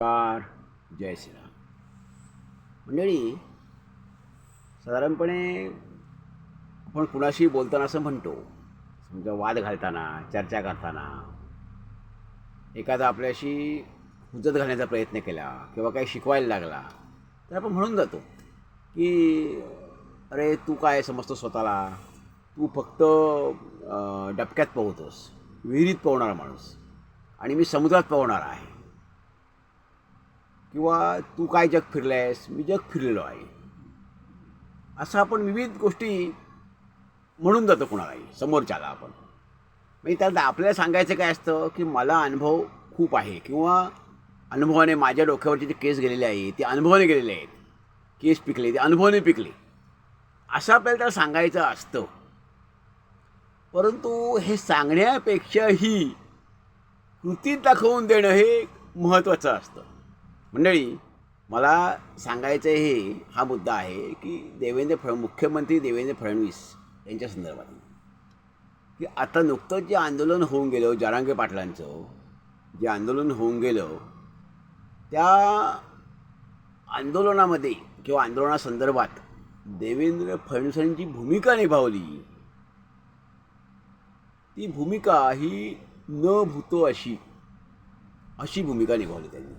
नमस्कार जय श्रीराम. मंडळी साधारणपणे आपण कुणाशी बोलताना असं म्हणतो समजा वाद घालताना चर्चा करताना एखादा आपल्याशी हुजत घालण्याचा प्रयत्न केला किंवा काही शिकवायला लागला तर आपण म्हणून जातो की अरे तू काय समजतो स्वतःला? तू फक्त डबक्यात पोहतोस विहिरीत पोहणारा माणूस आणि मी समुद्रात पोहणारा आहे. किंवा तू काय जग फिरलं आहेस मी जग फिरलेलो आहे. असं आपण विविध गोष्टी म्हणून जातो कुणालाही समोरच्याला आपण. म्हणजे त्याला आपल्याला सांगायचं काय असतं की मला अनुभव खूप आहे किंवा अनुभवाने माझ्या डोक्यावरचे जे केस गेलेले आहे ते अनुभवाने गेलेले आहेत. केस पिकले ते अनुभवाने पिकले. असं आपल्याला त्याला सांगायचं असतं. परंतु हे सांगण्यापेक्षाही कृतीत दाखवून देणं हे महत्त्वाचं असतं. मंडळी मला सांगायचं हे हा मुद्दा आहे की देवेंद्र फड मुख्यमंत्री देवेंद्र फडणवीस यांच्या संदर्भात. की आता नुकतंच जे आंदोलन होऊन गेलं जारांगे पाटलांचं जे आंदोलन होऊन गेलं त्या आंदोलनामध्ये किंवा आंदोलनासंदर्भात देवेंद्र फडणवीसांची भूमिका निभावली ती भूमिका ही न भूतो अशी अशी भूमिका निभावली त्यांनी.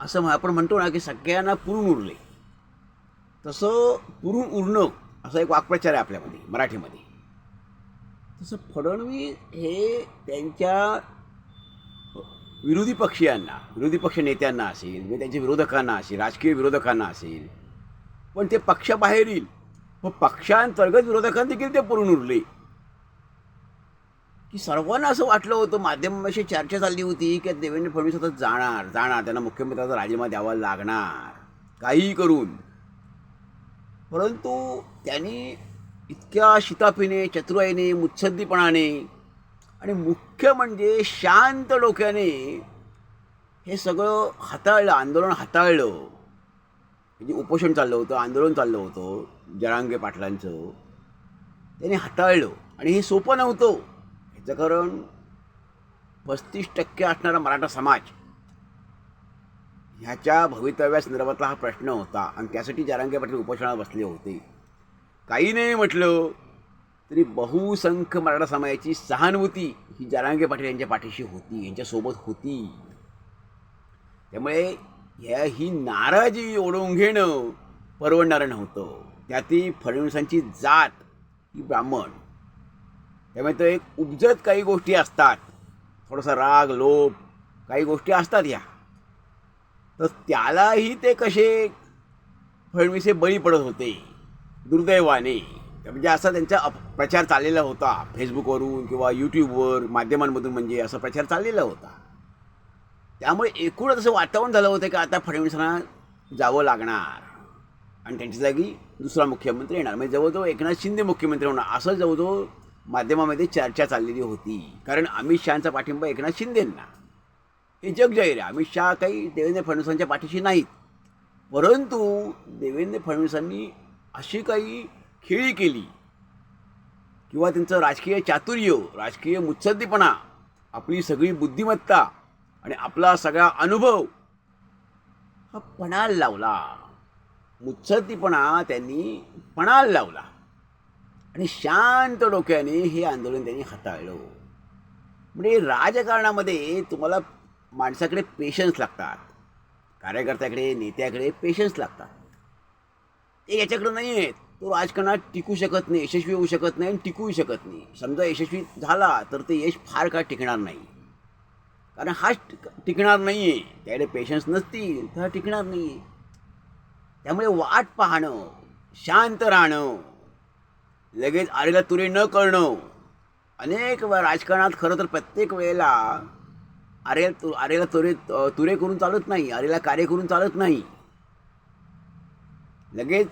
असं आपण म्हणतो ना की सगळ्यांना पुरून उरले. तसं पुरून उरणं असा एक वाक्प्रचार आहे आपल्यामध्ये मराठीमध्ये. तसं फडणवीस हे त्यांच्या विरोधी पक्षीयांना विरोधी पक्ष नेत्यांना असेल म्हणजे त्यांच्या विरोधकांना असेल राजकीय विरोधकांना असेल पण ते पक्षाबाहेर येईल व पक्षांतर्गत विरोधकांदेखील ते पुरून उरले. की सर्वांना असं वाटलं होतं माध्यमाशी चर्चा चालली होती की देवेंद्र फडणवीस आता जाणार जाणार. त्यांना मुख्यमंत्र्याचा राजीनामा द्यावा लागणार. काहीही करून. परंतु त्यांनी इतक्या शितापीने चतुराईने मुत्सद्दीपणाने आणि मुख्य म्हणजे शांत डोक्याने हे सगळं हाताळलं आंदोलन हाताळलं. म्हणजे उपोषण चाललं होतं आंदोलन चाललं होतं जरांगे पाटलांचं. त्याने हाताळलं आणि हे सोपं नव्हतं. कारण पस्तीस टक्के असणारा मराठा समाज ह्याच्या भवितव्यासंदर्भातला हा प्रश्न होता आणि त्यासाठी जारांगे पाटील उपोषणाला बसले होते. काही नाही म्हटलं तरी बहुसंख्य मराठा समाजाची सहानुभूती ही जारांगे पाटील यांच्या पाठीशी होती यांच्यासोबत होती. त्यामुळे ह्या ही नाराजी ओढवून घेणं परवडणारं नव्हतं. त्यातही फडणवीसांची जात ही ब्राह्मण त्यामुळे तो एक उपजत काही गोष्टी असतात. थोडासा राग लोभ काही गोष्टी असतात या. तर त्यालाही ते कसे फडणवीस हे बळी पडत होते दुर्दैवाने. म्हणजे असा त्यांचा अप प्रचार चाललेला होता फेसबुकवरून किंवा यूट्यूबवर माध्यमांमधून म्हणजे असा प्रचार चाललेला होता. त्यामुळे एकूणच असं वातावरण झालं होतं की आता फडणवीसांना जावं लागणार. आणि त्यांच्या जागी दुसरा मुख्यमंत्री येणार. म्हणजे जवळजवळ एकनाथ शिंदे मुख्यमंत्री होणार. असं जवळजवळ माध्यमामध्ये चर्चा चाललेली होती. कारण अमित शहाचा पाठिंबा एकनाथ शिंदेंना. हे जग जाहीर आहे. अमित शहा काही देवेंद्र फडणवीसांच्या पाठीशी नाहीत. परंतु देवेंद्र फडणवीसांनी अशी काही खेळी केली. किंवा त्यांचं राजकीय चातुर्य राजकीय मुत्सद्दीपणा आपली सगळी बुद्धिमत्ता आणि आपला सगळा अनुभव हा पणाला लावला. मुत्सद्दीपणा त्यांनी पणाला लावला. आणि शांत डोक्याने हे आंदोलन त्यांनी हाताळलं. म्हणजे राजकारणामध्ये तुम्हाला माणसाकडे पेशन्स लागतात. कार्यकर्त्याकडे नेत्याकडे पेशन्स लागतात. ते याच्याकडे नाही आहेत तो राजकारणात टिकू शकत नाही यशस्वी होऊ शकत नाही आणि टिकूही शकत नाही. समजा यशस्वी झाला तर ते यश फार काळ टिकणार नाही. कारण हाच टिकणार नाही आहे त्याकडे पेशन्स नसतील तर हा टिकणार नाही आहे त्यामुळे वाट पाहणं शांत राहणं लगेच आरेला तुरे न करणं अनेक राजकारणात खरं तर प्रत्येक वेळेला आरे तु आरेला तुरे तुरे करून चालत नाही आरेला कार्य करून चालत नाही. लगेच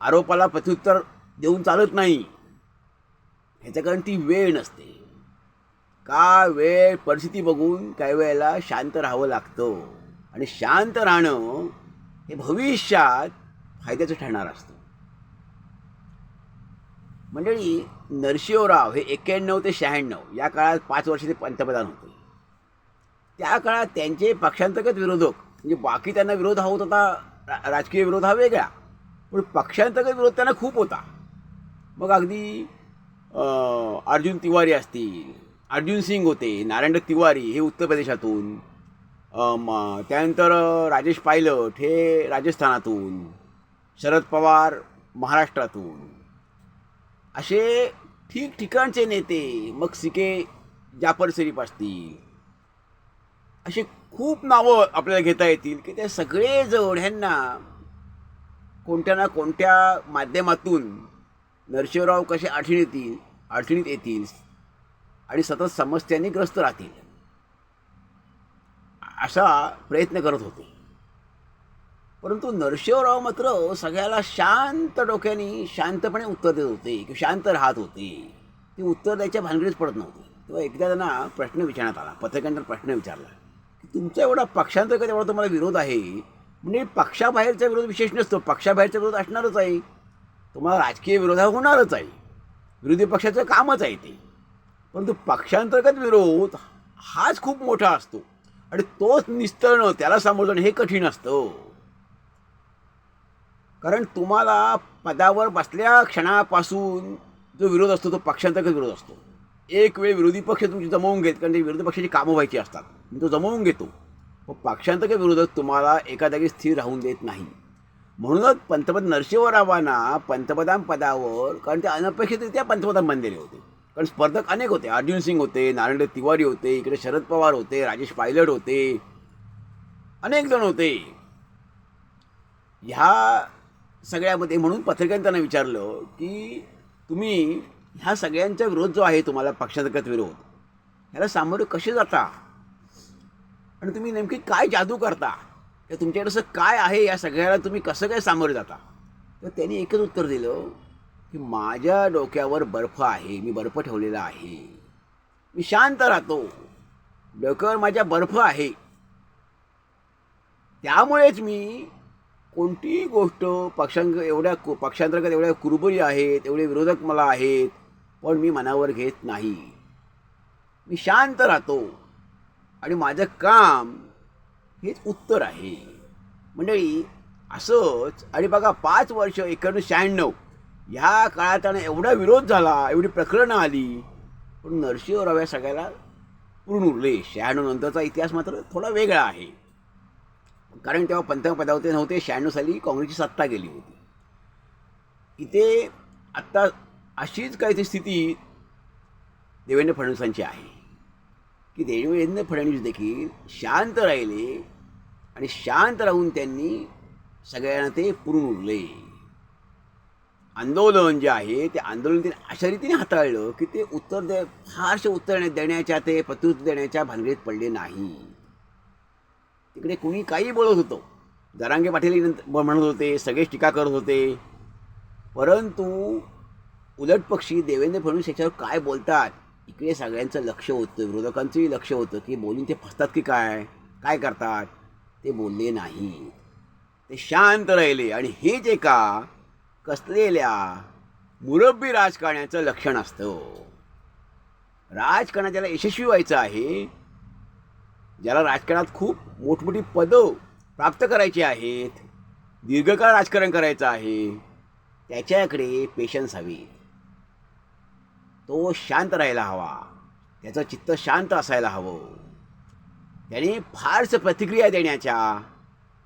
आरोपाला प्रत्युत्तर देऊन चालत नाही. ह्याच्या कारण ती वेळ नसते. का वेळ परिस्थिती बघून काही वेळेला शांत राहावं लागतं. आणि शांत राहणं हे भविष्यात फायद्याचं ठरणार असतं. मंडळी नरसिंहराव हे एक्क्याण्णव ते शहाण्णव या काळात पाच वर्ष ते पंतप्रधान होते. त्या काळात त्यांचे पक्षांतर्गत विरोधक म्हणजे बाकी त्यांना विरोध हा होत होता रा- राजकीय विरोध हा वेगळा पण पक्षांतर्गत विरोध त्यांना खूप होता. मग अगदी अर्जुन तिवारी असतील अर्जुन सिंग होते नारायण तिवारी हे उत्तर प्रदेशातून त्यानंतर राजेश पायलट हे राजस्थानातून शरद पवार महाराष्ट्रातून असे ठिकठिकाणचे नेते मग सिके जाफर शरीफ असतील अशी खूप नावं आपल्याला घेता येतील की त्या सगळेजण ह्यांना कोणत्या ना कोणत्या माध्यमातून नरशिवराव कसे अडचणीत येतील अडचणीत येतील आणि सतत समस्यांनी ग्रस्त राहतील असा प्रयत्न करत होते. परंतु नरशिवराव मात्र सगळ्याला शांत डोक्याने शांतपणे उत्तर देत होते किंवा शांत राहत होते. ती उत्तर द्यायच्या भानगडीच पडत नव्हती. तेव्हा एकदा त्यांना प्रश्न विचारण्यात आला. पत्रकारांना प्रश्न विचारला की तुमचा एवढा पक्षांतर्गत एवढा तुम्हाला विरोध आहे? म्हणजे पक्षाबाहेरचा विरोध विशेष नसतो पक्षाबाहेरचा विरोध असणारच आहे. तुम्हाला राजकीय विरोध हा होणारच आहे. विरोधी पक्षाचं कामच आहे ते. परंतु पक्षांतर्गत विरोध हाच खूप मोठा असतो. आणि तोच निस्तरणं त्याला सामोरं जाणं हे कठीण असतं. कारण तुम्हाला पदावर बसल्या क्षणापासून जो विरोध असतो तो पक्षांतर्गत विरोध असतो. एक वेळ विरोधी पक्ष तुमची जमवून घेत कारण ते विरोधी पक्षाची कामं व्हायची असतात. मी तो जमवून घेतो. मग पक्षांतर्गत विरोधक तुम्हाला एका जागी स्थिर राहून देत नाही. म्हणूनच पंतप्रधान नरसिंहरावांना पंतप्रधान पदावर कारण ते अनपेक्षितरित्या पंतप्रधान बनलेले होते. कारण स्पर्धक अनेक होते. अर्जुन सिंग होते नारायण तिवारी होते इकडे शरद पवार होते राजेश पायलट होते. अनेक जण होते. ह्या सगळ्यामध्ये म्हणून पत्रकारांनी त्यांना विचारलं की तुम्ही ह्या सगळ्यांचा विरोध जो आहे तुम्हाला पक्षांतर्गत विरोध ह्याला सामोरे कसे जाता? आणि तुम्ही नेमकी काय जादू करता? किंवा तुमच्याकडे असं काय आहे? या सगळ्याला तुम्ही कसं काय सामोरे जाता? तर त्यांनी एकच उत्तर दिलं की माझ्या डोक्यावर बर्फ आहे मी बर्फ ठेवलेला आहे. मी शांत राहतो. डोक्यावर माझ्या बर्फ आहे. त्यामुळेच मी कोणतीही गोष्ट पक्षांग एवढ्या कु- पक्षांतर्गत एवढ्या कुरबुरी आहेत एवढे विरोधक मला आहेत पण मी मनावर घेत नाही. मी शांत राहतो. आणि माझं काम हेच उत्तर आहे. मंडळी असंच आणि बघा पाच वर्ष एकोणीसशे शहाण्णव ह्या काळात त्यांना एवढा विरोध झाला एवढी प्रकरणं आली पण नरसिंहराव या सगळ्याला पूर्ण उरले. शहाण्णव नंतरचा इतिहास मात्र थोडा वेगळा आहे. कारण तेव्हा पंतप्रधान नव्हते शहाण्णव साली काँग्रेसची सत्ता गेली होती. इथे आत्ता अशीच काहीतरी स्थिती देवेंद्र फडणवीसांची आहे की देवेंद्र फडणवीस देखील शांत राहिले आणि शांत राहून त्यांनी सगळ्यांना ते पुरून उरले. आंदोलन जे आहे ते आंदोलन त्यांनी अशा रीतीने हाताळलं की ते उत्तर दे फारसे उत्तर देण्याच्या ते प्रत्युत्तर देण्याच्या भानगडीत पडले नाही. तिकडे कुणी काही बोलत होतं. जरांगे पाटील म्हणत होते सगळेच टीका करत होते. परंतु उलट पक्षी देवेंद्र फडणवीस याच्यावर काय बोलतात इकडे सगळ्यांचं लक्ष होतं विरोधकांचंही लक्ष होतं की बोलून ते फसतात की काय? काय करतात? ते बोलले नाही ते शांत राहिले आणि हेच एका कसलेल्या मुरब्बी राजकारण्याचं लक्षण असतं. राजकारणाच्याला यशस्वी व्हायचं आहे ज्याला राजकारणात खूप मोठमोठी पदं प्राप्त करायची आहेत दीर्घकाळ राजकारण करायचं आहे त्याच्याकडे पेशन्स हवी. तो शांत राहायला हवा. त्याचं चित्त शांत असायला हवं. त्याने फारसं प्रतिक्रिया देण्याच्या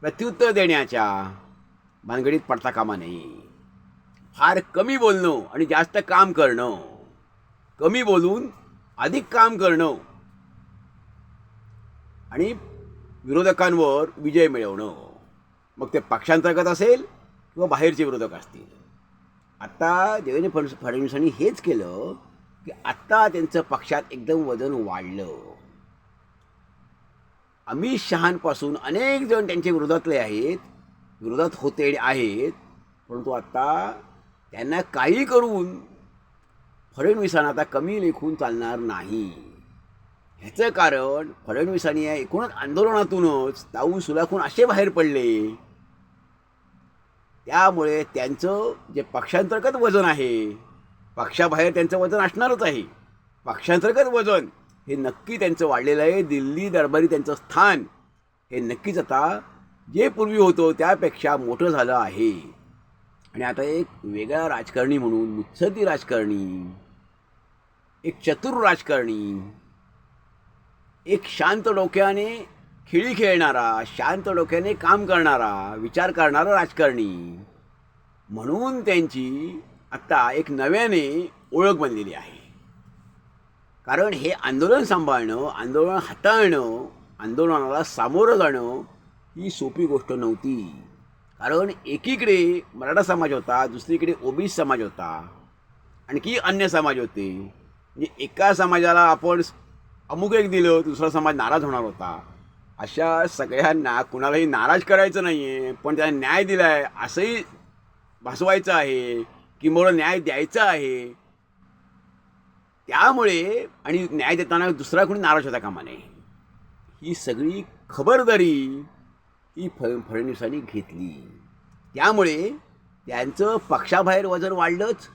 प्रत्युत्तर देण्याच्या भानगडीत पडता कामा नये. फार कमी बोलणं आणि जास्त काम करणं. कमी बोलून अधिक काम करणं आणि विरोधकांवर विजय मिळवणं. मग ते पक्षांतर्गत असेल किंवा बाहेरचे विरोधक असतील. आत्ता देवेंद्र फड फडणवीसांनी हेच केलं की आत्ता त्यांचं पक्षात एकदम वजन वाढलं. अमित शहांपासून अनेक जण त्यांच्या विरोधातले आहेत. विरोधात होते आहेत. परंतु आत्ता त्यांना काही करून फडणवीसांना आता कमी लेखून चालणार नाही. ह्याचं कारण फडणवीसांनी या एकूणच आंदोलनातूनच ताऊ सुलाखून असे बाहेर पडले. त्यामुळे त्यांचं जे पक्षांतर्गत वजन आहे पक्षाबाहेर त्यांचं वजन असणारच आहे. पक्षांतर्गत वजन हे नक्की त्यांचं वाढलेलं आहे. दिल्ली दरबारी त्यांचं स्थान हे नक्कीच आता जे पूर्वी होतं त्यापेक्षा मोठं झालं आहे. आणि आता एक वेगळा राजकारणी म्हणून मुत्सदी राजकारणी एक चतुर राजकारणी एक शांत डोक्याने खेळी खेळणारा शांत डोक्याने काम करणारा विचार करणारा राजकारणी. म्हणून त्यांची आत्ता एक नव्याने ओळख बनलेली आहे. कारण हे आंदोलन सांभाळणं आंदोलन हाताळणं आंदोलनाला सामोरं जाणं ही सोपी गोष्ट नव्हती. कारण एकीकडे मराठा समाज होता दुसरीकडे ओबीस समाज होता आणखी अन्य समाज होते. म्हणजे एका समाजाला आपण अमुक एक दिलं दुसरा समाज नाराज होणार होता. अशा सगळ्यांना कुणालाही नाराज करायचं नाही आहे पण त्याला न्याय दिला आहे असंही भासवायचं आहे किंवा न्याय द्यायचा आहे. त्यामुळे आणि न्याय देताना दुसरा कोणी नाराज होता कामा नये. ही सगळी खबरदारी ही फ फडणवीसांनी घेतली. त्यामुळे त्यांचं पक्षाबाहेर वजन वाढलंच.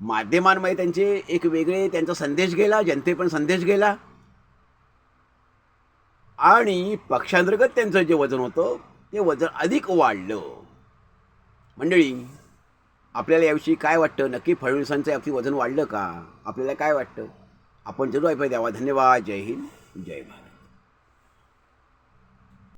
माध्यमांमध्ये त्यांचे एक वेगळे त्यांचा संदेश गेला जनते पण संदेश गेला. आणि पक्षांतर्गत त्यांचं जे वजन होतं ते वजन अधिक वाढलं. मंडळी आपल्याला याविषयी काय वाटतं? नक्की फडणवीसांचं याविषयी वजन वाढलं का? आपल्याला काय वाटतं? आपण जरूर ऐकूया. द्यावा धन्यवाद. जय हिंद. जय भारत.